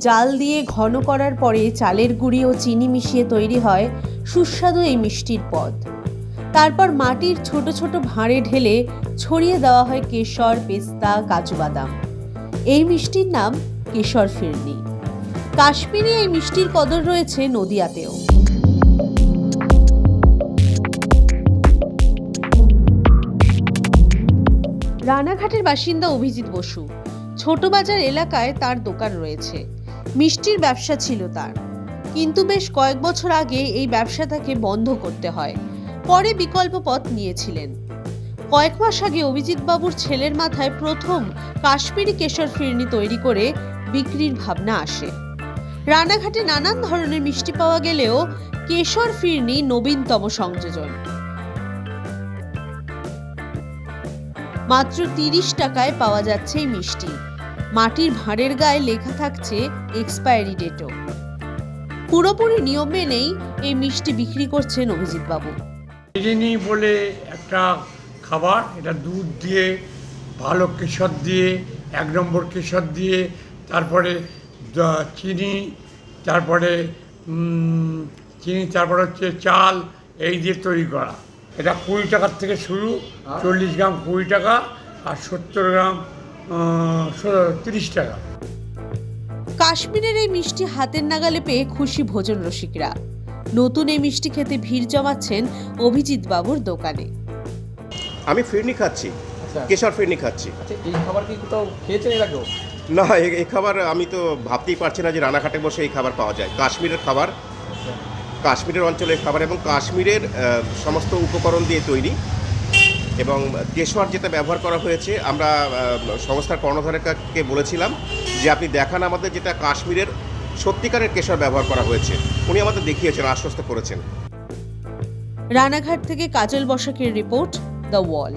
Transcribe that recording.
জাল দিয়ে ঘন করার পরে চালের গুঁড়ি ও চিনি মিশিয়ে তৈরি হয় সুস্বাদু এই মিষ্টির পদ। তারপর মাটির ছোট ছোট ভাঁড়ে ঢেলে ছড়িয়ে দেওয়া হয় কেশর, পেস্তা, কাজু বাদাম। এই মিষ্টির নাম কেশর ফিরনি। কাশ্মীরে এই মিষ্টির কদর রয়েছে নদিয়াতেও। রানাঘাটের বাসিন্দা অভিজিৎ বসু। ছোট বাজার এলাকায় তার দোকান রয়েছে। মিষ্টির ব্যবসা ছিল তার। কিন্তু বেশ কয়েক বছর আগে এই ব্যবসা তাকে বন্ধ করতে হয়। পরে বিকল্প পথ নিয়েছিলেন। কয়েক মাস আগে অভিজিৎ বাবুর ছেলের মাথায় প্রথম কাশ্মীরি কেশর ফিরনি তৈরি করে বিক্রির ভাবনা আসে। রানাঘাটে নানান ধরনের মিষ্টি পাওয়া গেলেও কেশর ফিরনি নবীনতম সংযোজন। মাত্র তিরিশ টাকায় পাওয়া যাচ্ছে এই মিষ্টি। মাটির ভাঁড়ের গায়ে লেখা থাকছে এক্সপায়ারি ডেটও পুরোপুরি নিয়ম মেনেই এই মিষ্টি বিক্রি করছেন অভিজিৎ বাবু বিরিয়ানি বলে একটা খাবার, এটা দুধ দিয়ে, ভালো কেশর দিয়ে, এক নম্বর কেশর দিয়ে, তারপরে চিনি তারপরে চিনি, তারপরে হচ্ছে চাল, এই দিয়ে তৈরি করা। এটা কুড়ি টাকার থেকে শুরু চল্লিশ গ্রাম কুড়ি টাকা আর সত্তর গ্রাম তিরিশ টাকা। কাশ্মীরের এই মিষ্টি হাতের নাগালে পেয়ে খুশি ভোজন রসিকরা। নতুন এই মিষ্টি খেতে ভিড় জমাচ্ছেন অভিজিৎ বাবুর দোকানে। আমি ফিরনি খাচ্ছি। আচ্ছা। কেশর ফিরনি খাচ্ছি। আচ্ছা এই খাবার কি কোথাও খেয়েছেন এর আগেও? না এই খাবার আমি তো ভাবতেই পারছি না যে রানাঘাটে বসে এই খাবার পাওয়া যায়। কাশ্মীরের খাবার কাশ্মীরের অঞ্চলের খাবার এবং কাশ্মীরের সমস্ত উপকরণ দিয়ে তৈরি। এবং কেশর যেটা ব্যবহার করা হয়েছে, আমরা সংস্থার কর্ণধারকে বলেছিলাম যে আপনি দেখান আমাদের যেটা কাশ্মীরের সত্যিকারের কেশর ব্যবহার করা হয়েছে। উনি আমাদের দেখিয়েছেন, আশ্বস্ত করেছেন। রানাঘাট থেকে কাজল বসাকের রিপোর্ট, দ্য ওয়াল।